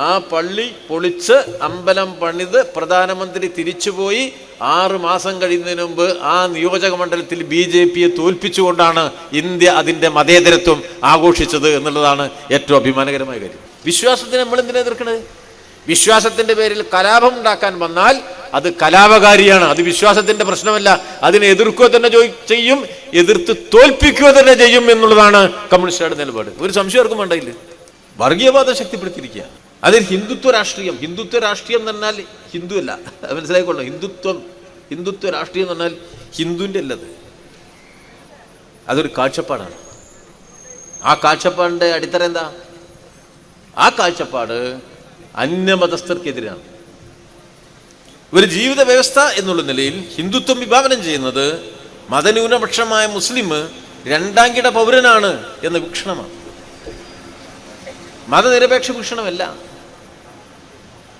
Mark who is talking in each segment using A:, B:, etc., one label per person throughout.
A: ആ പള്ളി പൊളിച്ച് അമ്പലം പണിത് പ്രധാനമന്ത്രി തിരിച്ചുപോയി ആറ് മാസം കഴിയുന്നതിന് മുമ്പ് ആ നിയോജക മണ്ഡലത്തിൽ ബി ജെ പിയെ തോൽപ്പിച്ചുകൊണ്ടാണ് ഇന്ത്യ അതിന്റെ മതേതരത്വം ആഘോഷിച്ചത് എന്നുള്ളതാണ് ഏറ്റവും അഭിമാനകരമായ കാര്യം. വിശ്വാസത്തിന് നമ്മൾ എന്തിനാ എതിർക്കണത്? വിശ്വാസത്തിന്റെ പേരിൽ കലാപം ഉണ്ടാക്കാൻ വന്നാൽ അത് കലാപകാരിയാണ്. അത് വിശ്വാസത്തിന്റെ പ്രശ്നമല്ല. അതിനെ എതിർക്കുക തന്നെ ചെയ്യും എതിർത്ത് തോൽപ്പിക്കുക തന്നെ ചെയ്യും എന്നുള്ളതാണ് കമ്മ്യൂണിസ്റ്റുകാരുടെ നിലപാട്. ഒരു സംശയം ആർക്കും വേണ്ടയില്ല വർഗീയവാദം ശക്തിപ്പെടുത്തിയിരിക്കുക അതിൽ ഹിന്ദുത്വ രാഷ്ട്രീയം. ഹിന്ദുത്വ രാഷ്ട്രീയം എന്ന് പറഞ്ഞാൽ ഹിന്ദു അല്ല. മനസ്സിലായിക്കൊള്ളു ഹിന്ദുത്വം ഹിന്ദുത്വ രാഷ്ട്രീയം എന്ന് പറഞ്ഞാൽ ഹിന്ദുവിന്റെ അല്ലത് അതൊരു കാഴ്ചപ്പാടാണ്. ആ കാഴ്ചപ്പാടിന്റെ അടിത്തറ എന്താ? ആ കാഴ്ചപ്പാട് അന്യമതസ്ഥർക്കെതിരാണ്. ഒരു ജീവിത വ്യവസ്ഥ എന്നുള്ള നിലയിൽ ഹിന്ദുത്വം വിഭാവനം ചെയ്യുന്നത് മതന്യൂനപക്ഷമായ മുസ്ലിം രണ്ടാം കിട പൗരനാണ് എന്ന വീക്ഷണമാണ്. മതനിരപേക്ഷ വീക്ഷണമല്ല.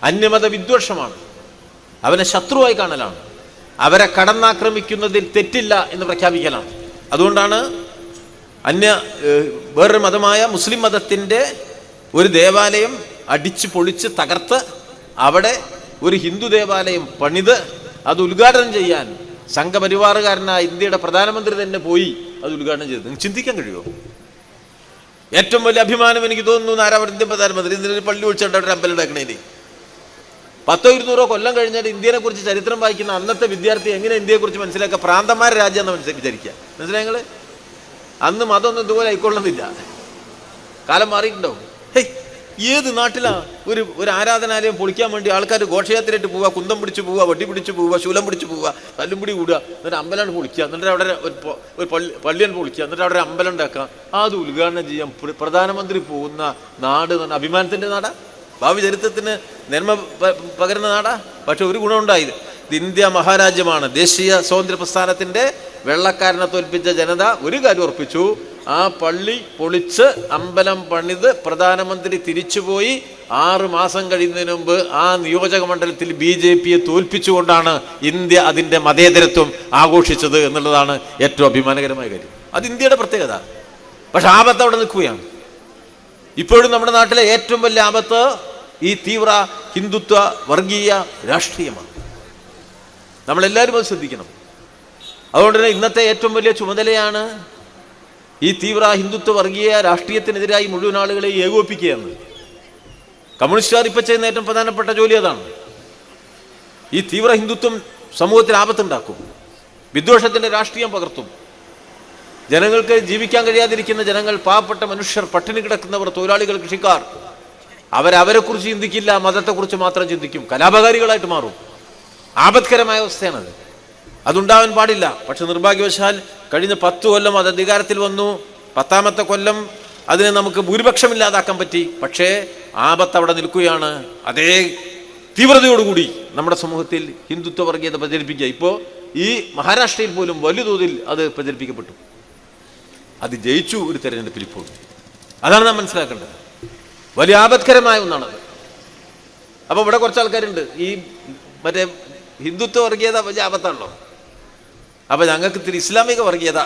A: അന്യമത വിദ്വേഷമാണ്. അവനെ ശത്രുവായി കാണലാണ്. അവരെ കടന്നാക്രമിക്കുന്നതിൽ തെറ്റില്ല എന്ന് പ്രഖ്യാപിക്കലാണ്. അതുകൊണ്ടാണ് അന്യ വേറൊരു മതമായ മുസ്ലിം മതത്തിന്റെ ഒരു ദേവാലയം അടിച്ചു പൊളിച്ച് തകർത്ത് അവിടെ ഒരു ഹിന്ദു ദേവാലയം പണിത് അത് ഉദ്ഘാടനം ചെയ്യാൻ സംഘപരിവാറുകാരനായ ഇന്ത്യയുടെ പ്രധാനമന്ത്രി തന്നെ പോയി അത് ഉദ്ഘാടനം ചെയ്തു നിങ്ങൾക്ക് ചിന്തിക്കാൻ കഴിയുമോ? ഏറ്റവും വലിയ അഭിമാനം എനിക്ക് തോന്നുന്നു ഇന്ത്യൻ പ്രധാനമന്ത്രി ഇന്ത്യ പള്ളി ഒഴിച്ചിട്ട് അവരുടെ അമ്പലം ഉണ്ടാക്കണേന് പത്തോ ഇരുന്നൂറോ കൊല്ലം കഴിഞ്ഞിട്ട് ഇന്ത്യനെ കുറിച്ച് ചരിത്രം വായിക്കുന്ന അന്നത്തെ വിദ്യാർത്ഥി എങ്ങനെ ഇന്ത്യയെക്കുറിച്ച് മനസ്സിലാക്കുക? പ്രാന്തന്മാരുടെ രാജ്യം എന്ന് വിചാരിക്കുക. മനസ്സിലായി നിങ്ങൾ അന്ന് മതമൊന്നും ഇതുപോലെ ആയിക്കൊള്ളുന്നില്ല. കാലം മാറിയിട്ടുണ്ടാവും. ഹേയ് ഏത് നാട്ടിലാ ഒരു ഒരു ആരാധനാലയം പൊളിക്കാൻ വേണ്ടി ആൾക്കാർ ഘോഷയാത്രയായിട്ട് പോവുക കുന്തം പിടിച്ച് പോവുക വെട്ടി പിടിച്ച് പോവുക ശൂലം പിടിച്ച് പോവുക തല്ലുംപിടി കൂടുക എന്നിട്ട് അമ്പലമാണ് പൊളിക്കുക എന്നിട്ട് അവിടെ ഒരു ഒരു പള്ളി പള്ളിയാണ് പൊളിക്കുക എന്നിട്ട് അവിടെ ഒരു അമ്പലം ഉണ്ടാക്കുക. അത് ഉദ്ഘാടനം ചെയ്യാൻ പ്രധാനമന്ത്രി പോകുന്ന നാട് എന്ന് പറഞ്ഞാൽ അഭിമാനത്തിന്റെ നാടാ? ഭാവി ചരിത്രത്തിന് നന്മ പകരുന്ന നാടാ. പക്ഷെ ഒരു ഗുണമുണ്ടായത് ഇത് ഇന്ത്യ മഹാരാജ്യമാണ്. ദേശീയ സ്വാതന്ത്ര്യ പ്രസ്ഥാനത്തിന്റെ വെള്ളക്കാരനെ തോൽപ്പിച്ച ജനത ഒരു കാര്യം ഉറപ്പിച്ചു. ആ പള്ളി പൊളിച്ച് അമ്പലം പണിത് പ്രധാനമന്ത്രി തിരിച്ചുപോയി ആറ് മാസം കഴിയുന്നതിന് മുമ്പ് ആ നിയോജക മണ്ഡലത്തിൽ ബി ജെ പിയെ തോൽപ്പിച്ചുകൊണ്ടാണ് ഇന്ത്യ അതിന്റെ മതേതരത്വം ആഘോഷിച്ചത് എന്നുള്ളതാണ് ഏറ്റവും അഭിമാനകരമായ കാര്യം. അത് ഇന്ത്യയുടെ പ്രത്യേകത. പക്ഷെ ആപത്ത് അവിടെ നിൽക്കുകയാണ്. ഇപ്പോഴും നമ്മുടെ നാട്ടിലെ ഏറ്റവും വലിയ ആപത്ത് ഈ തീവ്ര ഹിന്ദുത്വ വർഗീയ രാഷ്ട്രീയമാണ്. നമ്മളെല്ലാവരും അത് ശ്രദ്ധിക്കണം. അതുകൊണ്ട് തന്നെ ഇന്നത്തെ ഏറ്റവും വലിയ ചുമതലയാണ് ഈ തീവ്ര ഹിന്ദുത്വ വർഗീയ രാഷ്ട്രീയത്തിനെതിരായി മുഴുവൻ ആളുകളെ ഏകോപിപ്പിക്കുക എന്ന് കമ്മ്യൂണിസ്റ്റുകാർ ഇപ്പം ചെയ്യുന്ന ഏറ്റവും പ്രധാനപ്പെട്ട ജോലി അതാണ്. ഈ തീവ്ര ഹിന്ദുത്വം സമൂഹത്തിൽ ആപത്തുണ്ടാക്കും. വിദ്വേഷത്തിന്റെ രാഷ്ട്രീയം പകർത്തും. ജനങ്ങൾക്ക് ജീവിക്കാൻ കഴിയാതിരിക്കുന്ന ജനങ്ങൾ പാവപ്പെട്ട മനുഷ്യർ പട്ടിണി കിടക്കുന്നവർ തൊഴിലാളികൾ കൃഷിക്കാർ അവരവരെക്കുറിച്ച് ചിന്തിക്കില്ല മതത്തെക്കുറിച്ച് മാത്രം ചിന്തിക്കും. കലാപകാരികളായിട്ട് മാറും. ആപത്കരമായ അവസ്ഥയാണത്. അതുണ്ടാവാൻ പാടില്ല. പക്ഷെ നിർഭാഗ്യവശാൽ കഴിഞ്ഞ പത്ത് കൊല്ലം അത് അധികാരത്തിൽ വന്നു. പത്താമത്തെ കൊല്ലം അതിനെ നമുക്ക് ഭൂരിപക്ഷമില്ലാതാക്കാൻ പറ്റി. പക്ഷേ ആപത്ത് അവിടെ നിൽക്കുകയാണ്. അതേ തീവ്രതയോടുകൂടി നമ്മുടെ സമൂഹത്തിൽ ഹിന്ദുത്വ വർഗീയത പ്രചരിപ്പിക്കുക. ഇപ്പോൾ ഈ മഹാരാഷ്ട്രയിൽ പോലും വലിയ തോതിൽ അത് പ്രചരിപ്പിക്കപ്പെട്ടു. അത് ജയിച്ചു ഒരു തെരഞ്ഞെടുപ്പിൽ ഇപ്പോൾ അതാണ് നാം മനസ്സിലാക്കേണ്ടത്. വലിയ ആപത്കരമായ ഒന്നാണത്. അപ്പോൾ ഇവിടെ കുറച്ച് ആൾക്കാരുണ്ട്. ഈ മറ്റേ ഹിന്ദുത്വ വർഗീയത വലിയ ആപത്താണല്ലോ. അപ്പോൾ ഞങ്ങൾക്ക് ഇത്തിരി ഇസ്ലാമിക വർഗീയത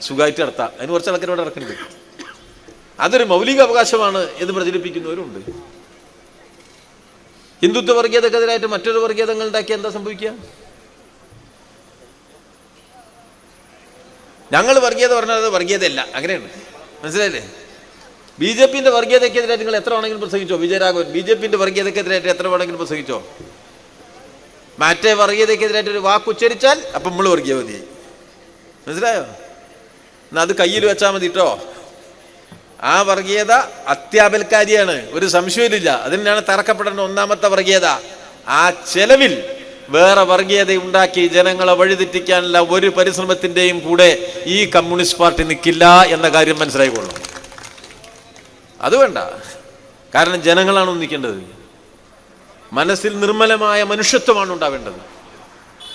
A: സുഖമായിട്ട് നടത്താം. അതിന് കുറച്ച് ആൾക്കാർ ഇവിടെ ഇറക്കുന്നുണ്ട് അതൊരു മൗലിക അവകാശമാണ് എന്ന് പ്രചരിപ്പിക്കുന്നവരുണ്ട്. ഹിന്ദുത്വ വർഗീയതക്കെതിരായിട്ട് മറ്റൊരു വർഗീയതങ്ങൾ ഉണ്ടാക്കി എന്താ സംഭവിക്കുക? ഞങ്ങൾ വർഗീയത പറഞ്ഞാൽ അത് വർഗീയതയല്ല. അങ്ങനെയാണ്. മനസ്സിലായില്ലേ? ബി ജെ പിന്റെ വർഗീയതയ്ക്കെതിരായിട്ട് നിങ്ങൾ എത്ര വേണമെങ്കിലും പ്രസംഗിച്ചോ? വിജയരാഘവൻ ബി ജെ പിന്റെ വർഗീയതയ്ക്കെതിരായിട്ട് എത്ര വേണമെങ്കിലും പ്രസംഗിച്ചോ? മറ്റേ വർഗീയതയ്ക്കെതിരായിട്ട് ഒരു വാക്ക് ഉച്ചരിച്ചാൽ അപ്പം നമ്മൾ വർഗീയവതിയായി. മനസ്സിലായോ? എന്നാ അത് കയ്യിൽ വെച്ചാൽ മതി കേട്ടോ ആ വർഗീയത അത്യാപൽക്കാരിയാണ്. ഒരു സംശയമില്ല അതിനാണ് തറക്കപ്പെടേണ്ട ഒന്നാമത്തെ വർഗീയത. ആ ചെലവിൽ വേറെ വർഗീയത ഉണ്ടാക്കി ജനങ്ങളെ വഴിതെറ്റിക്കാനുള്ള ഒരു പരിശ്രമത്തിന്റെയും കൂടെ ഈ കമ്മ്യൂണിസ്റ്റ് പാർട്ടി നിൽക്കില്ല എന്ന കാര്യം മനസ്സിലായിക്കൊള്ളണം. അത് വേണ്ട. കാരണം ജനങ്ങളാണ് ഒന്നിക്കേണ്ടത്. മനസ്സിൽ നിർമ്മലമായ മനുഷ്യത്വമാണ് ഉണ്ടാവേണ്ടത്.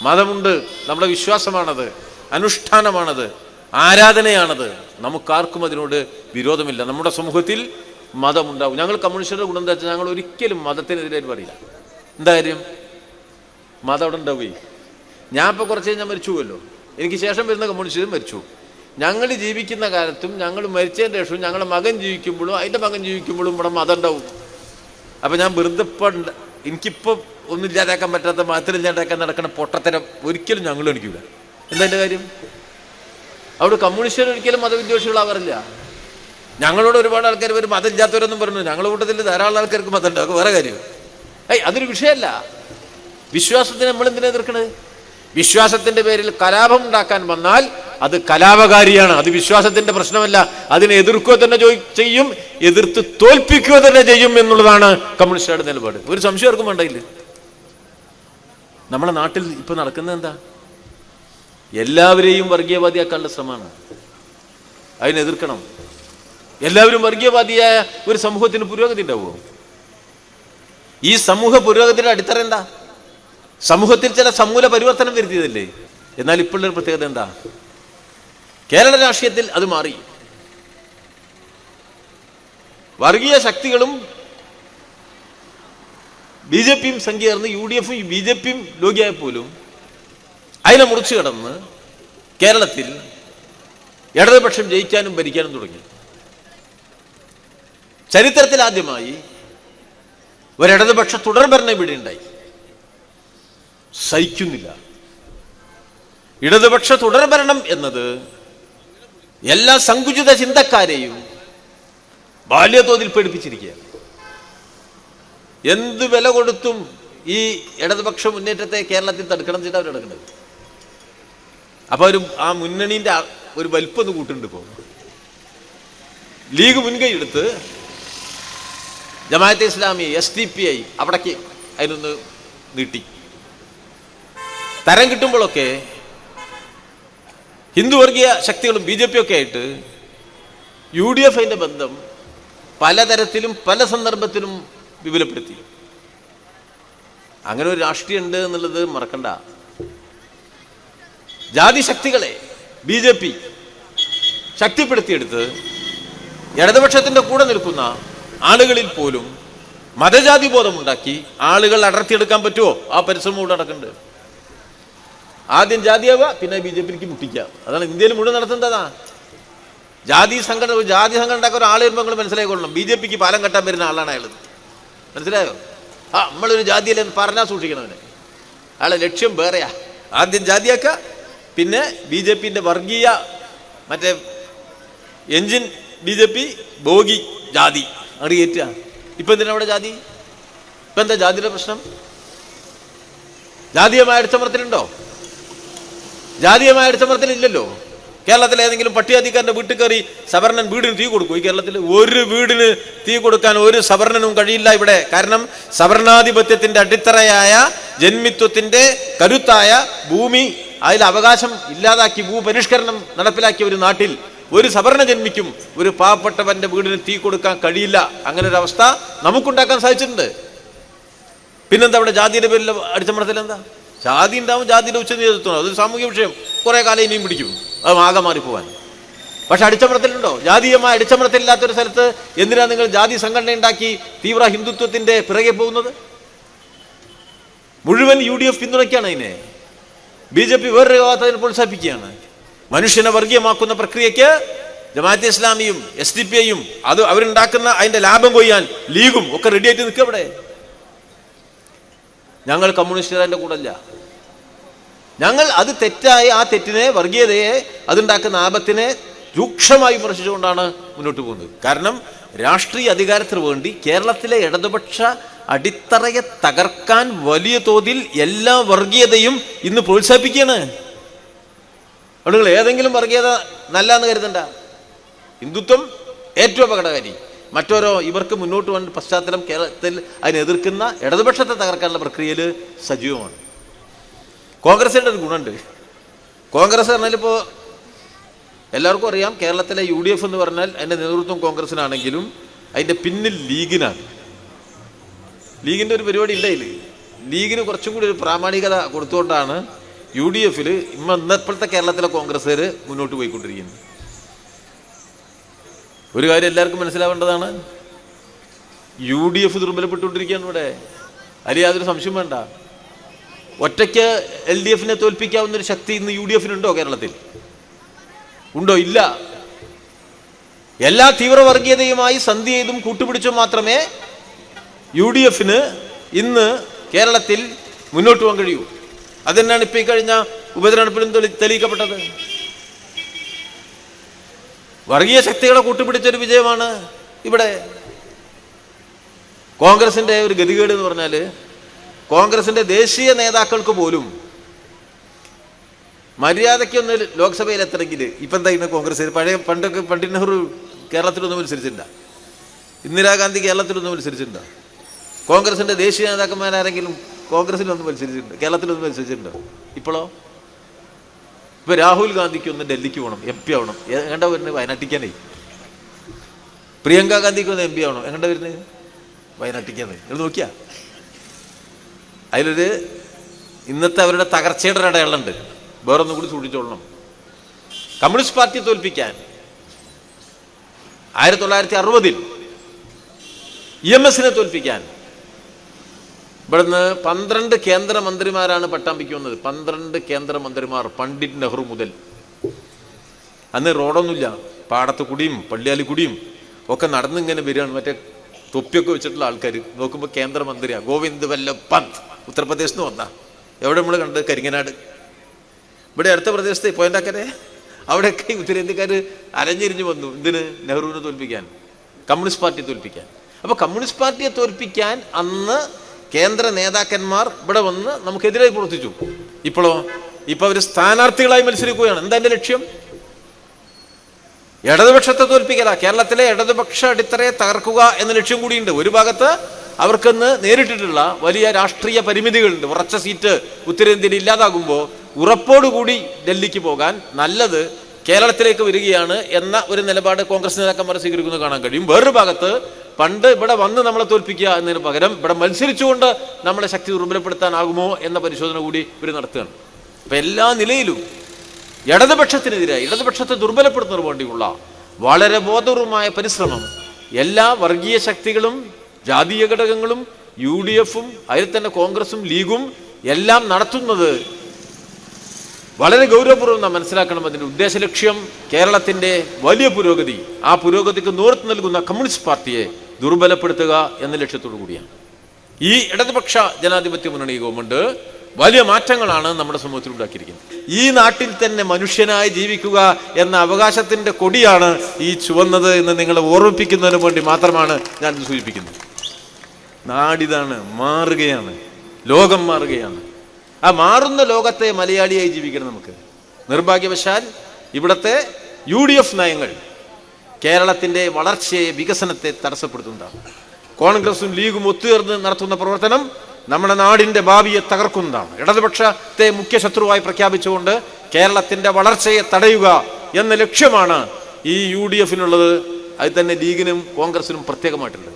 A: മതമുണ്ട് നമ്മുടെ വിശ്വാസമാണത് അനുഷ്ഠാനമാണത് ആരാധനയാണത്. നമുക്കാർക്കും അതിനോട് വിരോധമില്ല. നമ്മുടെ സമൂഹത്തിൽ മതമുണ്ടാവും. ഞങ്ങൾ കമ്മ്യൂണിസ്റ്റുകളുടെ ഗുണം എന്താ ഞങ്ങൾ ഒരിക്കലും മതത്തിനെതിരെ പറയില്ല. എന്താ കാര്യം? മതം അവിടെ ഉണ്ടാവുകയും. ഞാൻ ഇപ്പോൾ കുറച്ച് കഴിഞ്ഞാൽ മരിച്ചു പോയല്ലോ എനിക്ക് ശേഷം വരുന്ന കമ്മ്യൂണിസ്റ്റും മരിച്ചു. ഞങ്ങൾ ജീവിക്കുന്ന കാലത്തും ഞങ്ങൾ മരിച്ചതിന് ശേഷവും ഞങ്ങളുടെ മകൻ ജീവിക്കുമ്പോഴും അതിന്റെ മകൻ ജീവിക്കുമ്പോഴും ഇവിടെ മതം ഉണ്ടാവും അപ്പൊ ഞാൻ വെറുതെ എനിക്കിപ്പോൾ ഒന്നും ഇല്ലാതാക്കാൻ പറ്റാത്ത മാത്രം ഇല്ലാതാക്കാൻ നടക്കുന്ന പൊട്ടത്തരം ഒരിക്കലും ഞങ്ങൾ എനിക്കില്ല എന്താ എന്റെ കാര്യം? അവിടെ കമ്മ്യൂണിസ്റ്റുകൾ ഒരിക്കലും മതവിദ്വേഷികളാവാറില്ല ഞങ്ങളോട് ഒരുപാട് ആൾക്കാർ വരും മതമില്ലാത്തവരൊന്നും പറഞ്ഞു ഞങ്ങളുടെ കൂട്ടത്തിൽ ധാരാളം ആൾക്കാർക്ക് മതം ഉണ്ട് അതൊക്കെ വേറെ കാര്യം. ഏയ് അതൊരു വിഷയമല്ല. വിശ്വാസത്തിന് നമ്മൾ എന്തിനാ എതിർക്കണത്? വിശ്വാസത്തിന്റെ പേരിൽ കലാപം ഉണ്ടാക്കാൻ വന്നാൽ അത് കലാപകാരിയാണ്. അത് വിശ്വാസത്തിന്റെ പ്രശ്നമല്ല. അതിനെ എതിർക്കുക തന്നെ ചെയ്യും എതിർത്ത് തോൽപ്പിക്കുക തന്നെ ചെയ്യും എന്നുള്ളതാണ് കമ്മ്യൂണിസ്റ്റുകാരുടെ നിലപാട്. ഒരു സംശയം ആർക്കും വേണ്ടയില്ല. നമ്മളെ നാട്ടിൽ ഇപ്പൊ നടക്കുന്നത് എന്താ? എല്ലാവരെയും വർഗീയവാദിയാക്കാനുള്ള ശ്രമമാണ്. അതിനെതിർക്കണം എല്ലാവരും വർഗീയവാദിയായ ഒരു സമൂഹത്തിന് പുരോഗതി ഉണ്ടാവുമോ? ഈ സമൂഹ പുരോഗതിയുടെ അടിത്തറ എന്താ? സമൂഹത്തിൽ ചില സമൂല പരിവർത്തനം വരുത്തിയതല്ലേ? എന്നാൽ ഇപ്പോഴൊരു പ്രത്യേകത എന്താ? കേരള രാഷ്ട്രീയത്തിൽ അത് മാറി. വർഗീയ ശക്തികളും ബി ജെ പിയും സംഖ്യർന്ന് യു ഡി എഫും ബി ജെ പിയും ലോകിയായ പോലും അതിനെ മുറിച്ചു കടന്ന് കേരളത്തിൽ ഇടതുപക്ഷം ജയിക്കാനും ഭരിക്കാനും തുടങ്ങി. ചരിത്രത്തിൽ ആദ്യമായി ഒരിടതുപക്ഷ തുടർഭരണം ഇവിടെ ഉണ്ടായി. സഹിക്കുന്നില്ല. ഇടതുപക്ഷ തുടർഭരണം എന്നത് എല്ലാ സങ്കുചിത ചിന്തക്കാരെയും ബാല്യതോതിൽ പേടിപ്പിച്ചിരിക്കുകയാണ്. എന്ത് വില കൊടുത്തും ഈ ഇടതുപക്ഷ മുന്നേറ്റത്തെ കേരളത്തിൽ തടുക്കണം ചെയ്താൽ അവർ അപ്പൊ ഒരു ആ മുന്നണീന്റെ ആ- ഒരു വലിപ്പം കൂട്ടുണ്ട് ഇപ്പോ. ലീഗ് മുൻകൈ എടുത്ത് Jamaat Islami S D P I അവിടേക്ക് അതിനൊന്ന് നീട്ടി. തരം കിട്ടുമ്പോഴൊക്കെ ഹിന്ദുവർഗീയ ശക്തികളും ബി ജെ പി ഒക്കെ ആയിട്ട് യു ഡി എഫ് അതിന്റെ ബന്ധം പലതരത്തിലും പല സന്ദർഭത്തിലും വിപുലപ്പെടുത്തി. അങ്ങനെ ഒരു രാഷ്ട്രീയം ഉണ്ട് എന്നുള്ളത് മറക്കണ്ട. ജാതി ശക്തികളെ ബി ജെ പി ശക്തിപ്പെടുത്തിയെടുത്ത് ഇടതുപക്ഷത്തിന്റെ കൂടെ നിൽക്കുന്ന ആളുകളിൽ പോലും മതജാതി ബോധമുണ്ടാക്കി ആളുകൾ അടർത്തിയെടുക്കാൻ പറ്റുമോ? ആ പരിശ്രമം ഇവിടെ നടക്കുന്നുണ്ട്. ആദ്യം ജാതിയാവുക പിന്നെ ബി ജെ പിക്ക് മുട്ടിക്കുക. അതാണ് ഇന്ത്യയിൽ മുഴുവൻ നടത്തേണ്ടതാ ജാതി സംഘടന ജാതി സംഘടന ഉണ്ടാക്കുന്ന ആളെ വരുമ്പോൾ നിങ്ങൾ മനസ്സിലായിക്കൊള്ളണം. ബി ജെ പിക്ക് പാലം കെട്ടാൻ വരുന്ന ആളാണ് അയാൾ മനസ്സിലായോ? ആ നമ്മളൊരു ജാതിയല്ലെന്ന് പറഞ്ഞാൽ സൂക്ഷിക്കണവനെ. അയാളെ ലക്ഷ്യം വേറെയാ. ആദ്യം ജാതിയാക്കുക പിന്നെ ബി ജെ പിന്റെ വർഗീയ മറ്റേ engine B J P bogie ജാതി. അറിയേറ്റുക ഇപ്പൊ എന്തിനാ അവിടെ ജാതി? ഇപ്പൊ എന്താ ജാതിയുടെ പ്രശ്നം? ജാതീയമായ അടിച്ചമർത്തലുണ്ടോ? ജാതീയമായ അടിച്ചമർത്തൽ ഇല്ലല്ലോ. കേരളത്തിലെ ഏതെങ്കിലും പട്ടികാതിക്കാരന്റെ വീട്ടിൽ കയറി സവർണൻ വീടിന് തീ കൊടുക്കും ഈ കേരളത്തിൽ ഒരു വീടിന് തീ കൊടുക്കാൻ ഒരു സവർണനും കഴിയില്ല ഇവിടെ. കാരണം സവർണാധിപത്യത്തിന്റെ അടിത്തറയായ ജന്മിത്വത്തിന്റെ കരുത്തായ ഭൂമി അതിൽ അവകാശം ഇല്ലാതാക്കി ഭൂപരിഷ്കരണം നടപ്പിലാക്കിയ ഒരു നാട്ടിൽ ഒരു സവർണ ജന്മിക്കും ഒരു പാവപ്പെട്ടവന്റെ വീടിന് തീ കൊടുക്കാൻ കഴിയില്ല. അങ്ങനെ ഒരു അവസ്ഥ നമുക്കുണ്ടാക്കാൻ സാധിച്ചിട്ടുണ്ട്. പിന്നെന്താ അവിടെ ജാതിയുടെ പേരിൽ അടിച്ചമർത്തൽ എന്താ ജാതി ഉണ്ടാവും ജാതിയുടെ ഉച്ച നേതൃത്വം അതൊരു സാമൂഹ്യ വിഷയം. കുറെ കാലം ഇനിയും പിടിക്കും. അത് ആകെ മാറിപ്പോവാൻ പക്ഷെ അടിച്ചമർത്തലുണ്ടോ? ജാതീയമായ അടിച്ചമർത്തലില്ലാത്തൊരു സ്ഥലത്ത് എന്തിനാണ് നിങ്ങൾ ജാതി സംഘടന ഉണ്ടാക്കി തീവ്ര ഹിന്ദുത്വത്തിന്റെ പിറകെ പോകുന്നത്? മുഴുവൻ യു ഡി എഫ് പിന്തുണയ്ക്കാണ് അതിനെ. ബി ജെ പി വേറൊരു ഭാഗത്ത് അതിനെ പ്രോത്സാഹിപ്പിക്കുകയാണ്. മനുഷ്യനെ വർഗീയമാക്കുന്ന പ്രക്രിയയ്ക്ക് ജമാഅത്തെ ഇസ്ലാമിയും എസ് ഡി പി ഐയും അത് അവരുണ്ടാക്കുന്ന അതിന്റെ ലാഭം കൊയ്യാൻ ലീഗും ഒക്കെ റെഡിയായിട്ട് നിൽക്കുക അവിടെ. ഞങ്ങൾ കമ്മ്യൂണിസ്റ്റുകാരന്റെ കൂടല്ല. ഞങ്ങൾ അത് തെറ്റായി ആ തെറ്റിനെ വർഗീയതയെ അതുണ്ടാക്കുന്ന ആപത്തിനെ രൂക്ഷമായി വിമർശിച്ചുകൊണ്ടാണ് മുന്നോട്ട് പോകുന്നത്. കാരണം രാഷ്ട്രീയ അധികാരത്തിന് വേണ്ടി കേരളത്തിലെ ഇടതുപക്ഷ അടിത്തറയെ തകർക്കാൻ വലിയ തോതിൽ എല്ലാ വർഗീയതയും ഇന്ന് പ്രോത്സാഹിപ്പിക്കുകയാണ്. ആളുകൾ ഏതെങ്കിലും വർഗീയത നല്ല എന്ന് കരുതണ്ട. ഹിന്ദുത്വം ഏറ്റവും അപകടകാരി. മറ്റോരോ ഇവർക്ക് മുന്നോട്ട് വന്ന പശ്ചാത്തലം കേരളത്തിൽ അതിനെ എതിർക്കുന്ന ഇടതുപക്ഷത്തെ തകർക്കാനുള്ള പ്രക്രിയയിൽ സജീവമാണ്. കോൺഗ്രസിന്റെ ഒരു ഗുണമുണ്ട്. കോൺഗ്രസ് പറഞ്ഞാൽ ഇപ്പോൾ എല്ലാവർക്കും അറിയാം കേരളത്തിലെ യു ഡി എഫ് എന്ന് പറഞ്ഞാൽ അതിന്റെ നേതൃത്വം കോൺഗ്രസിനാണെങ്കിലും അതിന്റെ പിന്നിൽ ലീഗിനാണ്. ലീഗിന്റെ ഒരു പരിപാടി ഉണ്ടായി ലീഗിന് കുറച്ചും കൂടി ഒരു പ്രാമാണികത കൊടുത്തുകൊണ്ടാണ് യു ഡി എഫിൽ ഇന്നപ്പോഴത്തെ കേരളത്തിലെ കോൺഗ്രസ്സുകാർ മുന്നോട്ട് പോയിക്കൊണ്ടിരിക്കുന്നത്. ഒരു കാര്യം എല്ലാവർക്കും മനസ്സിലാവേണ്ടതാണ്. യു ഡി എഫ് ദുർബലപ്പെട്ടുകൊണ്ടിരിക്കുകയാണ് ഇവിടെ. അതിൽ യാതൊരു സംശയം വേണ്ട. ഒറ്റയ്ക്ക് എൽ ഡി എഫിനെ തോൽപ്പിക്കാവുന്ന ഒരു ശക്തി ഇന്ന് യു ഡി എഫിനുണ്ടോ കേരളത്തിൽ? ഉണ്ടോ? ഇല്ല. എല്ലാ തീവ്രവർഗീയതയുമായി സന്ധി ചെയ്തും കൂട്ടുപിടിച്ചും മാത്രമേ യു ഡി എഫിന് ഇന്ന് കേരളത്തിൽ മുന്നോട്ട് പോകാൻ കഴിയൂ. അതെന്നാണ് ഇപ്പോൾ ഈ കഴിഞ്ഞ ഉപതെരഞ്ഞെടുപ്പിലും തെളി- തെളിയിക്കപ്പെട്ടത്? വർഗീയ ശക്തികളെ കൂട്ടുപിടിച്ചൊരു വിജയമാണ് ഇവിടെ. കോൺഗ്രസിന്റെ ഒരു ഗതികേട് എന്ന് പറഞ്ഞാൽ കോൺഗ്രസിന്റെ ദേശീയ നേതാക്കൾക്ക് പോലും മര്യാദയ്ക്കൊന്ന് ലോക്സഭയിൽ എത്തണമെങ്കിൽ ഇപ്പം എന്താ ഇന്ന് കോൺഗ്രസ് പഴയ പണ്ടൊക്കെ പണ്ഡിറ്റ് നെഹ്റു കേരളത്തിലൊന്നും മത്സരിച്ചിട്ടുണ്ട ഇന്ദിരാഗാന്ധി കേരളത്തിലൊന്നും മത്സരിച്ചിട്ടുണ്ടോ കോൺഗ്രസിന്റെ ദേശീയ നേതാക്കന്മാരാരെങ്കിലും കോൺഗ്രസിലൊന്നും മത്സരിച്ചിട്ടുണ്ട് കേരളത്തിലൊന്നും മത്സരിച്ചിട്ടുണ്ടോ ഇപ്പോഴോ? ഇപ്പൊ രാഹുൽ ഗാന്ധിക്ക് ഒന്ന് ഡൽഹിക്ക് പോകണം എം പി ആവണം. എങ്ങണ്ട വരുന്നത്? വയനാട്ടിക്കാനേ പ്രിയങ്ക ഗാന്ധിക്ക് ഒന്ന് എം പി ആവണം. എങ്ങണ്ട വരുന്നത്? വയനാട്ടിക്കാനേ ഇത് നോക്കിയാ? അതിലൊരു ഇന്നത്തെ അവരുടെ തകർച്ചയുടെ ഒരു അടയാളമുണ്ട്. വേറൊന്നും കൂടി സൂക്ഷിച്ചോളണം. കമ്മ്യൂണിസ്റ്റ് പാർട്ടിയെ തോൽപ്പിക്കാൻ ആയിരത്തി തൊള്ളായിരത്തി അറുപതിൽ ഇ എം എസിനെ തോൽപ്പിക്കാൻ ഇവിടുന്ന് പന്ത്രണ്ട് കേന്ദ്രമന്ത്രിമാരാണ് പട്ടാമ്പിക്ക് വന്നത്. പന്ത്രണ്ട് കേന്ദ്രമന്ത്രിമാർ പണ്ഡിറ്റ് നെഹ്റു മുതൽ. അന്ന് റോഡൊന്നുമില്ല. പാടത്ത് കുടിയും പള്ളിയാലി കുടിയും ഒക്കെ നടന്നിങ്ങനെ വരികയാണ്. മറ്റേ തൊപ്പിയൊക്കെ വെച്ചിട്ടുള്ള ആൾക്കാർ നോക്കുമ്പോൾ കേന്ദ്രമന്ത്രിയാണ് ഗോവിന്ദ് വല്ലഭ് പന്ത് ഉത്തർപ്രദേശിൽ നിന്ന് വന്ന. എവിടെ നമ്മൾ കണ്ടത് കരിങ്ങനാട്. ഇവിടെ അടുത്ത പ്രദേശത്ത് പോയിന്റാക്കരെ അവിടെയൊക്കെ ഉത്തരേന്ത്യക്കാർ അലഞ്ഞിരിഞ്ഞു വന്നു. ഇതിന് നെഹ്റുവിനെ തോൽപ്പിക്കാൻ. കമ്മ്യൂണിസ്റ്റ് പാർട്ടിയെ തോൽപ്പിക്കാൻ. അപ്പോൾ കമ്മ്യൂണിസ്റ്റ് പാർട്ടിയെ തോൽപ്പിക്കാൻ അന്ന് കേന്ദ്ര നേതാക്കന്മാർ ഇവിടെ വന്ന് നമുക്കെതിരായി പ്രവർത്തിച്ചു. ഇപ്പോഴോ ഇപ്പൊ അവർ സ്ഥാനാർത്ഥികളായി മത്സരിക്കുകയാണ്. എന്താ എന്റെ ലക്ഷ്യം? ഇടതുപക്ഷത്തെ തോൽപ്പിക്കല. കേരളത്തിലെ ഇടതുപക്ഷ അടിത്തറയെ തകർക്കുക എന്ന ലക്ഷ്യം കൂടിയുണ്ട്. ഒരു ഭാഗത്ത് അവർക്കിന്ന് നേരിട്ടിട്ടുള്ള വലിയ രാഷ്ട്രീയ പരിമിതികളുണ്ട്. ഉറച്ച സീറ്റ് ഉത്തരേന്ത്യയിൽ ഇല്ലാതാകുമ്പോൾ ഉറപ്പോടുകൂടി ഡൽഹിക്ക് പോകാൻ നല്ലത് കേരളത്തിലേക്ക് വരികയാണ് എന്ന ഒരു നിലപാട് കോൺഗ്രസ് നേതാക്കന്മാർ സ്വീകരിക്കുന്നത് കാണാൻ കഴിയും. വേറൊരു ഭാഗത്ത് പണ്ട് ഇവിടെ വന്ന് നമ്മളെ തോൽപ്പിക്കുക എന്നതിന് പകരം ഇവിടെ മത്സരിച്ചുകൊണ്ട് നമ്മളെ ശക്തി ദുർബലപ്പെടുത്താനാകുമോ എന്ന പരിശോധന കൂടി ഇവർ നടത്തുകയാണ്. അപ്പം എല്ലാ നിലയിലും ഇടതുപക്ഷത്തിനെതിരെ ഇടതുപക്ഷത്തെ ദുർബലപ്പെടുത്തുന്നതിന് വേണ്ടിയുള്ള വളരെ ബോധപൂർവമായ പരിശ്രമം എല്ലാ വർഗീയ ശക്തികളും ജാതീയ ഘടകങ്ങളും യു ഡി എഫും അതിൽ തന്നെ കോൺഗ്രസും ലീഗും എല്ലാം നടത്തുന്നത് വളരെ ഗൗരവപൂർവം നാം മനസ്സിലാക്കണം അതിന്റെ ഉദ്ദേശലക്ഷ്യം കേരളത്തിന്റെ വലിയ പുരോഗതി. ആ പുരോഗതിക്ക് നൂറത്ത് നൽകുന്ന കമ്മ്യൂണിസ്റ്റ് പാർട്ടിയെ ദുർബലപ്പെടുത്തുക എന്ന ലക്ഷ്യത്തോടു കൂടിയാണ്. ഈ ഇടതുപക്ഷ ജനാധിപത്യ മുന്നണി ഗവൺമെന്റ് വലിയ മാറ്റങ്ങളാണ് നമ്മുടെ സമൂഹത്തിൽ ഉണ്ടാക്കിയിരിക്കുന്നത്. ഈ നാട്ടിൽ തന്നെ മനുഷ്യനായി ജീവിക്കുക എന്ന അവകാശത്തിന്റെ കൊടിയാണ് ഈ ചുവന്നത് എന്ന് നിങ്ങളെ ഓർമ്മിപ്പിക്കുന്നതിന് വേണ്ടി മാത്രമാണ് ഞാൻ സൂചിപ്പിക്കുന്നത്. നാടിതാണ് മാറുകയാണ്. ലോകം മാറുകയാണ്. ആ മാറുന്ന ലോകത്തെ മലയാളിയായി ജീവിക്കണം നമുക്ക്. നിർഭാഗ്യവശാൽ ഇവിടുത്തെ യു ഡി എഫ് നയങ്ങൾ കേരളത്തിന്റെ വളർച്ചയെ വികസനത്തെ തടസ്സപ്പെടുത്തുന്നതാണ്. കോൺഗ്രസും ലീഗും ഒത്തുചേർന്ന് നടത്തുന്ന പ്രവർത്തനം നമ്മുടെ നാടിന്റെ ഭാവിയെ തകർക്കുന്നതാണ്. ഇടതുപക്ഷത്തെ മുഖ്യ ശത്രുവായി പ്രഖ്യാപിച്ചുകൊണ്ട് കേരളത്തിന്റെ വളർച്ചയെ തടയുക എന്ന ലക്ഷ്യമാണ് ഈ യു ഡി എഫിനുള്ളത്. അത് തന്നെ ലീഗിനും കോൺഗ്രസിനും പ്രത്യേകമായിട്ടുണ്ട്.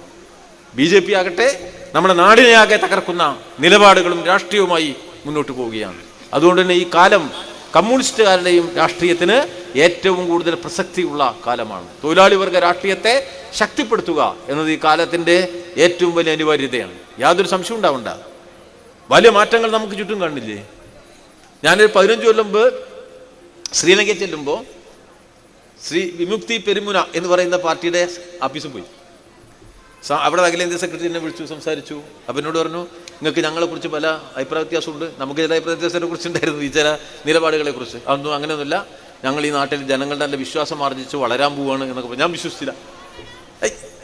A: ബി ജെ പി ആകട്ടെ നമ്മുടെ നാടിനെയാകെ തകർക്കുന്ന നിലപാടുകളും രാഷ്ട്രീയവുമായി മുന്നോട്ട് പോവുകയാണ്. അതുകൊണ്ട് തന്നെ ഈ കാലം കമ്മ്യൂണിസ്റ്റുകാരുടെയും രാഷ്ട്രീയത്തിന് ഏറ്റവും കൂടുതൽ പ്രസക്തിയുള്ള കാലമാണ്. തൊഴിലാളി വർഗ രാഷ്ട്രീയത്തെ ശക്തിപ്പെടുത്തുക എന്നത് ഈ കാലത്തിന്റെ ഏറ്റവും വലിയ അനിവാര്യതയാണ്. യാതൊരു സംശയം ഉണ്ടാവണ്ട. വലിയ മാറ്റങ്ങൾ നമുക്ക് ചുറ്റും കാണില്ലേ ഞാനൊരു പതിനഞ്ച് കൊല്ലം മുമ്പ് ശ്രീലങ്കയിൽ ചെല്ലുമ്പോൾ ശ്രീ വിമുക്തി പെരുമുന എന്ന് പറയുന്ന പാർട്ടിയുടെ ഓഫീസിൽ പോയി. അവിടെ അഖിലേന്ത്യാ സെക്രട്ടറി എന്നെ വിളിച്ചു സംസാരിച്ചു. അപ്പം എന്നോട് പറഞ്ഞു നിങ്ങൾക്ക് ഞങ്ങളെ കുറിച്ച് പല അഭിപ്രായ വ്യത്യാസമുണ്ട്. നമുക്ക് ചില അഭിപ്രായ വ്യത്യാസത്തെ കുറിച്ച് ഉണ്ടായിരുന്നു ഈ ചില നിലപാടുകളെ കുറിച്ച് അതൊന്നും അങ്ങനെയൊന്നുമില്ല. ഞങ്ങൾ ഈ നാട്ടിൽ ജനങ്ങളുടെ നല്ല വിശ്വാസം ആർജിച്ച് വളരാൻ പോവാണ് എന്നൊക്കെ. ഞാൻ വിശ്വസിച്ചില്ല.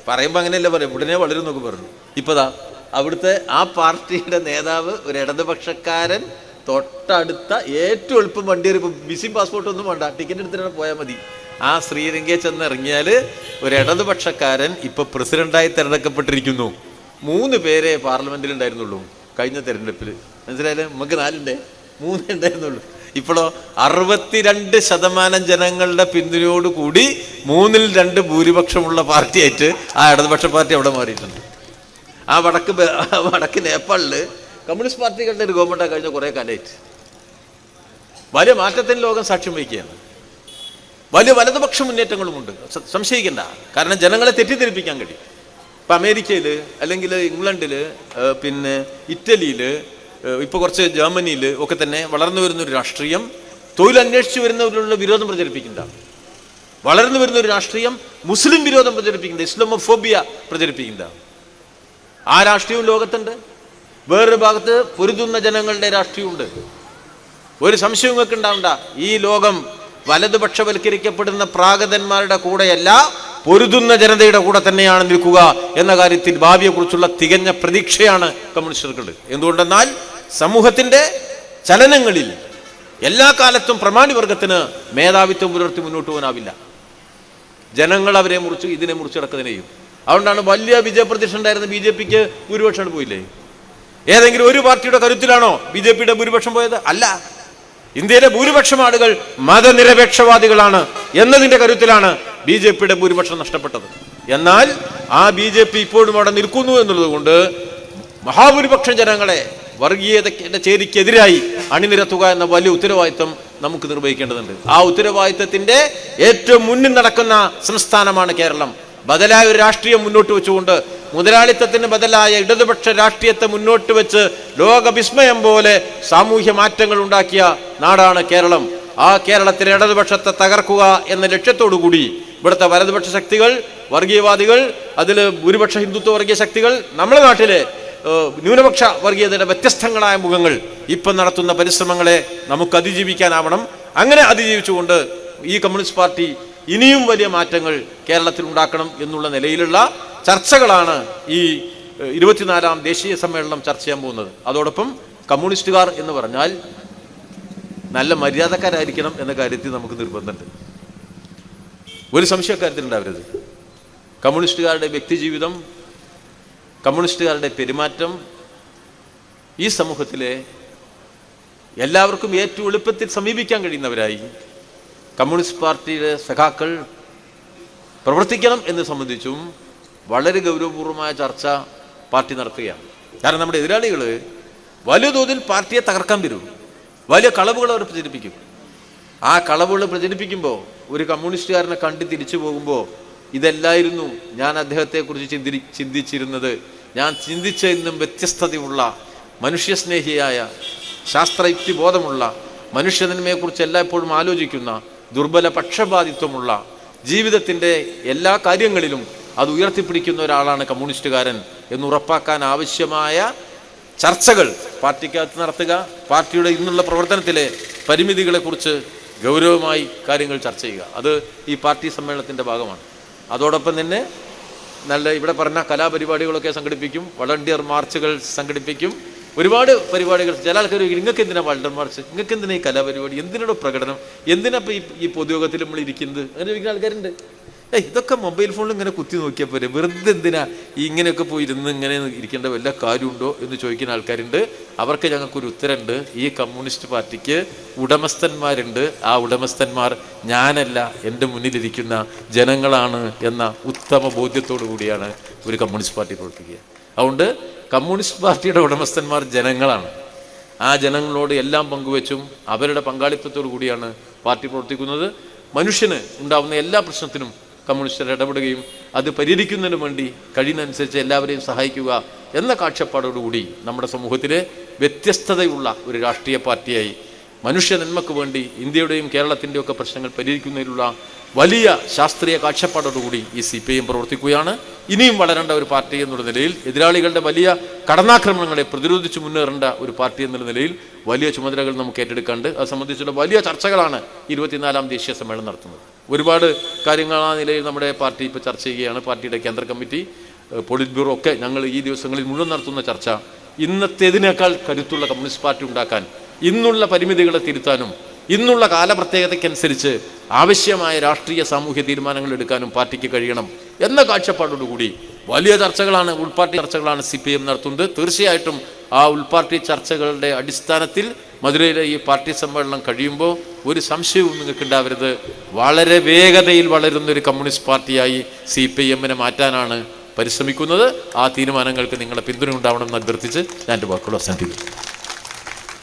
A: പറയുമ്പോൾ അങ്ങനെയല്ല പറയും. ഉടനെ വളരും എന്നൊക്കെ പറഞ്ഞു. ഇപ്പതാ അവിടുത്തെ ആ പാർട്ടിയുടെ നേതാവ് ഒരു ഇടതുപക്ഷക്കാരൻ തൊട്ടടുത്ത ഏറ്റവും എളുപ്പം വണ്ടി കയറിപ്പോൾ മിസ്സിംഗ് പാസ്പോർട്ട് ഒന്നും വേണ്ട. ടിക്കറ്റ് എടുത്തിട്ട് പോയാൽ മതി. ആ ശ്രീലങ്കയിൽ ചെന്ന് ഇറങ്ങിയാൽ ഒരു ഇടതുപക്ഷക്കാരൻ ഇപ്പൊ പ്രസിഡന്റായി തിരഞ്ഞെടുക്കപ്പെട്ടിരിക്കുന്നു. മൂന്ന് പേരെ പാർലമെന്റിൽ ഉണ്ടായിരുന്നുള്ളൂ കഴിഞ്ഞ തെരഞ്ഞെടുപ്പിൽ. മനസ്സിലായാലും നമുക്ക് നാലുണ്ടേ. മൂന്നേ ഉണ്ടായിരുന്നുള്ളൂ. ഇപ്പോഴോ അറുപത്തിരണ്ട് ശതമാനം ജനങ്ങളുടെ പിന്തുണയോട് കൂടി മൂന്നിൽ രണ്ട് ഭൂരിപക്ഷമുള്ള പാർട്ടിയായിട്ട് ആ ഇടതുപക്ഷ പാർട്ടി അവിടെ മാറിയിട്ടുണ്ട്. ആ വടക്ക് വടക്ക് നേപ്പാളിൽ കമ്മ്യൂണിസ്റ്റ് പാർട്ടികളുടെ ഒരു ഗവൺമെന്റാണ് കഴിഞ്ഞ കുറേ കാലമായിട്ട്. വലിയ മാറ്റത്തിന് ലോകം സാക്ഷ്യം വഹിക്കുകയാണ്. വലിയ വലതുപക്ഷ മുന്നേറ്റങ്ങളുമുണ്ട്. സംശയിക്കണ്ട. കാരണം ജനങ്ങളെ തെറ്റിദ്ധരിപ്പിക്കാൻ കഴിയും. ഇപ്പം അമേരിക്കയിൽ അല്ലെങ്കിൽ ഇംഗ്ലണ്ടിൽ പിന്നെ ഇറ്റലിയിൽ ഇപ്പോൾ കുറച്ച് ജർമ്മനിയിൽ ഒക്കെ തന്നെ വളർന്നു വരുന്ന ഒരു രാഷ്ട്രീയം തൊഴിലന്വേഷിച്ച് വരുന്നവരിലുള്ള വിരോധം പ്രചരിപ്പിക്കുന്നതാണ് വളർന്നു വരുന്ന ഒരു രാഷ്ട്രീയം മുസ്ലിം വിരോധം പ്രചരിപ്പിക്കുന്നത് ഇസ്ലാമോഫോബിയ പ്രചരിപ്പിക്കുന്നതാണ് ആ രാഷ്ട്രീയവും ലോകത്തുണ്ട്. വേറൊരു ഭാഗത്ത് പൊരുതുന്ന ജനങ്ങളുടെ രാഷ്ട്രീയമുണ്ട് ഒരു സംശയവും നിങ്ങൾക്ക് ഉണ്ടാവണ്ട. ഈ ലോകം വലതുപക്ഷവൽക്കരിക്കപ്പെടുന്ന പ്രാഗതന്മാരുടെ കൂടെയല്ല പൊരുതുന്ന ജനതയുടെ കൂടെ തന്നെയാണ് നിൽക്കുക എന്ന കാര്യത്തിൽ ഭാവിയെക്കുറിച്ചുള്ള തികഞ്ഞ പ്രതീക്ഷയാണ് കമ്മ്യൂണിസ്റ്റുകൾ എന്തുകൊണ്ടെന്നാൽ സമൂഹത്തിന്റെ ചലനങ്ങളിൽ എല്ലാ കാലത്തും പ്രമാണി പ്രമാണിവർഗത്തിന് മേധാവിത്വം പുലർത്തി മുന്നോട്ട് പോകാനാവില്ല. ജനങ്ങൾ അവരെ മുറിച്ച് ഇതിനെ മുറിച്ച് മുറിച്ചടക്കുന്നതിനെയും അതുകൊണ്ടാണ് വലിയ വിജയപ്രതീക്ഷ ഉണ്ടായിരുന്ന ബി ജെ പിക്ക് ഭൂരിപക്ഷം പോയില്ലേ? ഏതെങ്കിലും ഒരു പാർട്ടിയുടെ കരുത്തിലാണോ ബി ജെ പിയുടെ ഭൂരിപക്ഷം പോയത്? അല്ല. ഇന്ത്യയിലെ ഭൂരിപക്ഷം ആളുകൾ മതനിരപേക്ഷവാദികളാണ് എന്നതിന്റെ കരുത്തിലാണ് ബി ജെ പിയുടെ ഭൂരിപക്ഷം നഷ്ടപ്പെട്ടത്. എന്നാൽ ആ ബി ജെ പി ഇപ്പോഴും അവിടെ നിൽക്കുന്നു എന്നുള്ളത് കൊണ്ട് മഹാഭൂരിപക്ഷം ജനങ്ങളെ വർഗീയതയുടെ ചേരിക്കെതിരായി അണിനിരത്തുക എന്ന വലിയ ഉത്തരവാദിത്വം നമുക്ക് നിർവഹിക്കേണ്ടതുണ്ട്. ആ ഉത്തരവാദിത്വത്തിന്റെ ഏറ്റവും മുന്നിൽ നടക്കുന്ന സംസ്ഥാനമാണ് കേരളം. ബദലായ ഒരു രാഷ്ട്രീയം മുന്നോട്ട് വെച്ചുകൊണ്ട് മുതലാളിത്തത്തിന് ബദലായ ഇടതുപക്ഷ രാഷ്ട്രീയത്തെ മുന്നോട്ട് വെച്ച് ലോകവിസ്മയം പോലെ സാമൂഹ്യ മാറ്റങ്ങൾ ഉണ്ടാക്കിയ നാടാണ് കേരളം. ആ കേരളത്തിലെ ഇടതുപക്ഷത്തെ തകർക്കുക എന്ന ലക്ഷ്യത്തോടു കൂടി ഇവിടുത്തെ വലതുപക്ഷ ശക്തികൾ വർഗീയവാദികൾ അതിൽ ഭൂരിപക്ഷ ഹിന്ദുത്വ വർഗീയ ശക്തികൾ നമ്മുടെ നാട്ടിലെ ന്യൂനപക്ഷ വർഗീയതയുടെ വ്യത്യസ്തങ്ങളായ മുഖങ്ങൾ ഇപ്പം നടത്തുന്ന പരിശ്രമങ്ങളെ നമുക്ക് അതിജീവിക്കാനാവണം. അങ്ങനെ അതിജീവിച്ചുകൊണ്ട് ഈ കമ്മ്യൂണിസ്റ്റ് പാർട്ടി ഇനിയും വലിയ മാറ്റങ്ങൾ കേരളത്തിൽ ഉണ്ടാക്കണം എന്നുള്ള നിലയിലുള്ള ചർച്ചകളാണ് ഈ ഇരുപത്തിനാലാം ദേശീയ സമ്മേളനം ചർച്ച ചെയ്യാൻ പോകുന്നത്. അതോടൊപ്പം കമ്മ്യൂണിസ്റ്റുകാർ എന്ന് പറഞ്ഞാൽ നല്ല മര്യാദക്കാരായിരിക്കണം എന്ന കാര്യത്തിൽ നമുക്ക് നിർബന്ധമുണ്ട്. ഒരു സംശയക്കാര്യത്തിൽ ഉണ്ടാവരുത് കമ്മ്യൂണിസ്റ്റുകാരുടെ വ്യക്തിജീവിതം കമ്മ്യൂണിസ്റ്റുകാരുടെ പെരുമാറ്റം ഈ സമൂഹത്തിലെ എല്ലാവർക്കും ഏറ്റവും എളുപ്പത്തിൽ സമീപിക്കാൻ കഴിയുന്നവരായി കമ്മ്യൂണിസ്റ്റ് പാർട്ടിയുടെ സഖാക്കൾ പ്രവർത്തിക്കണം എന്ന് സംബന്ധിച്ചും വളരെ ഗൗരവപൂർവമായ ചർച്ച പാർട്ടി നടത്തുകയാണ്. കാരണം നമ്മുടെ എതിരാളികൾ വലിയ തോതിൽ പാർട്ടിയെ തകർക്കാൻ വരും. വലിയ കളവുകൾ അവർ പ്രചരിപ്പിക്കും. ആ കളവുകൾ പ്രചരിപ്പിക്കുമ്പോൾ ഒരു കമ്മ്യൂണിസ്റ്റുകാരനെ കണ്ട് തിരിച്ചു പോകുമ്പോൾ ഇതല്ലായിരുന്നു ഞാൻ അദ്ദേഹത്തെക്കുറിച്ച് ചിന്തി ചിന്തിച്ചിരുന്നത്. ഞാൻ ചിന്തിച്ചതിനും വ്യത്യസ്തതയുള്ള മനുഷ്യസ്നേഹിയായ ശാസ്ത്രയുക്തി ബോധമുള്ള മനുഷ്യനന്മയെക്കുറിച്ച് എല്ലായ്പ്പോഴും ആലോചിക്കുന്ന ദുർബല പക്ഷപാതിത്വമുള്ള ജീവിതത്തിന്റെ എല്ലാ കാര്യങ്ങളിലും അത് ഉയർത്തിപ്പിടിക്കുന്ന ഒരാളാണ് കമ്മ്യൂണിസ്റ്റുകാരൻ എന്ന് ഉറപ്പാക്കാൻ ആവശ്യമായ ചർച്ചകൾ പാർട്ടിക്കകത്ത് നടത്തുക പാർട്ടിയുടെ ഇന്നുള്ള പ്രവർത്തനത്തിലെ പരിമിതികളെക്കുറിച്ച് ഗൗരവമായി കാര്യങ്ങൾ ചർച്ച ചെയ്യുക. അത് ഈ പാർട്ടി സമ്മേളനത്തിന്റെ ഭാഗമാണ്. അതോടൊപ്പം തന്നെ നല്ല ഇവിടെ പറഞ്ഞ കലാപരിപാടികളൊക്കെ സംഘടിപ്പിക്കും വളണ്ടിയർ മാർച്ചുകൾ സംഘടിപ്പിക്കും ഒരുപാട് പരിപാടികൾ. ചില ആൾക്കാർ നിങ്ങൾക്ക് എന്തിനാ വളണ്ടിയർ മാർച്ച്? നിങ്ങൾക്ക് എന്തിനാ ഈ കലാപരിപാടി? എന്തിനാണ് പ്രകടനം? എന്തിനാ ഇപ്പോൾ ഈ പൊതുയോഗത്തിൽ നമ്മൾ ഇരിക്കുന്നത്? അങ്ങനെ ചോദിക്കുന്ന ആൾക്കാരുണ്ട്. ഏയ് ഇതൊക്കെ മൊബൈൽ ഫോണിൽ ഇങ്ങനെ കുത്തി നോക്കിയാൽ പോരെ. വെറുതെ എന്തിനാ ഇങ്ങനെയൊക്കെ പോയി ഇരുന്ന് ഇങ്ങനെ ഇരിക്കേണ്ട വല്ല കാര്യമുണ്ടോ എന്ന് ചോദിക്കുന്ന ആൾക്കാരുണ്ട്. അവർക്ക് ഞങ്ങൾക്കൊരു ഉത്തരമുണ്ട്. ഈ കമ്മ്യൂണിസ്റ്റ് പാർട്ടിക്ക് ഉടമസ്ഥന്മാരുണ്ട്. ആ ഉടമസ്ഥന്മാർ ഞാനല്ല എന്റെ മുന്നിലിരിക്കുന്ന ജനങ്ങളാണ് എന്ന ഉത്തമ ബോധ്യത്തോടു കൂടിയാണ് ഒരു കമ്മ്യൂണിസ്റ്റ് പാർട്ടി പ്രവർത്തിക്കുക. അതുകൊണ്ട് കമ്മ്യൂണിസ്റ്റ് പാർട്ടിയുടെ ഉടമസ്ഥന്മാർ ജനങ്ങളാണ്. ആ ജനങ്ങളോട് എല്ലാം പങ്കുവെച്ചും അവരുടെ പങ്കാളിത്തത്തോടു കൂടിയാണ് പാർട്ടി പ്രവർത്തിക്കുന്നത്. മനുഷ്യന് ഉണ്ടാവുന്ന എല്ലാ പ്രശ്നത്തിനും കമ്മ്യൂണിസ്റ്റർ ഇടപെടുകയും അത് പരിഹരിക്കുന്നതിന് വേണ്ടി കഴിയുന്നതനുസരിച്ച് എല്ലാവരെയും സഹായിക്കുക എന്ന കാഴ്ചപ്പാടോടുകൂടി നമ്മുടെ സമൂഹത്തിലെ വ്യത്യസ്തതയുള്ള ഒരു രാഷ്ട്രീയ പാർട്ടിയായി മനുഷ്യ നന്മക്ക് വേണ്ടി ഇന്ത്യയുടെയും കേരളത്തിന്റെയും ഒക്കെ പ്രശ്നങ്ങൾ പരിഹരിക്കുന്നതിനുള്ള വലിയ ശാസ്ത്രീയ കാഴ്ചപ്പാടോടുകൂടി ഈ സി പി ഐ എം പ്രവർത്തിക്കുകയാണ്. ഇനിയും വളരേണ്ട ഒരു പാർട്ടി എന്നുള്ള നിലയിൽ എതിരാളികളുടെ വലിയ കടന്നാക്രമണങ്ങളെ പ്രതിരോധിച്ച് മുന്നേറേണ്ട ഒരു പാർട്ടി എന്നുള്ള നിലയിൽ വലിയ ചുമതലകൾ നമുക്ക് ഏറ്റെടുക്കാണ്ട് അത് സംബന്ധിച്ചുള്ള വലിയ ചർച്ചകളാണ് ഇരുപത്തിനാലാം ദേശീയ സമ്മേളനം നടത്തുന്നത്. ഒരുപാട് കാര്യങ്ങൾ ആ നിലയിൽ നമ്മുടെ പാർട്ടി ഇപ്പോൾ ചർച്ച ചെയ്യുകയാണ്. പാർട്ടിയുടെ കേന്ദ്ര കമ്മിറ്റി പോളിറ്റ് ബ്യൂറോ ഒക്കെ ഞങ്ങൾ ഈ ദിവസങ്ങളിൽ മുഴുവൻ നടത്തുന്ന ചർച്ച. ഇന്നത്തേതിനേക്കാൾ കരുത്തുള്ള കമ്മ്യൂണിസ്റ്റ് പാർട്ടി ഉണ്ടാക്കാൻ ഇന്നുള്ള പരിമിതികളെ തിരുത്താനും ഇന്നുള്ള കാലപ്രത്യേകതയ്ക്കനുസരിച്ച് ആവശ്യമായ രാഷ്ട്രീയ സാമൂഹ്യ തീരുമാനങ്ങൾ എടുക്കാനും പാർട്ടിക്ക് കഴിയണം എന്ന കാഴ്ചപ്പാടോടുകൂടി വലിയ ചർച്ചകളാണ് ഉൾപാർട്ടി ചർച്ചകളാണ് സി പി എം നടത്തുന്നത്. തീർച്ചയായിട്ടും ആ ഉൾപാർട്ടി ചർച്ചകളുടെ അടിസ്ഥാനത്തിൽ മധുരയിലെ ഈ പാർട്ടി സമ്മേളനം കഴിയുമ്പോൾ ഒരു സംശയവും നിങ്ങൾക്ക് ഉണ്ടാവരുത്. വളരെ വേഗതയിൽ വളരുന്ന ഒരു കമ്മ്യൂണിസ്റ്റ് പാർട്ടിയായി സി പി എമ്മിനെ മാറ്റാനാണ് പരിശ്രമിക്കുന്നത്. ആ തീരുമാനങ്ങൾക്ക് നിങ്ങളുടെ പിന്തുണ ഉണ്ടാവണമെന്ന് അഭ്യർത്ഥിച്ച് ഞാൻ എന്റെ വാക്കുകൾ അവസാനിപ്പിക്കുന്നു.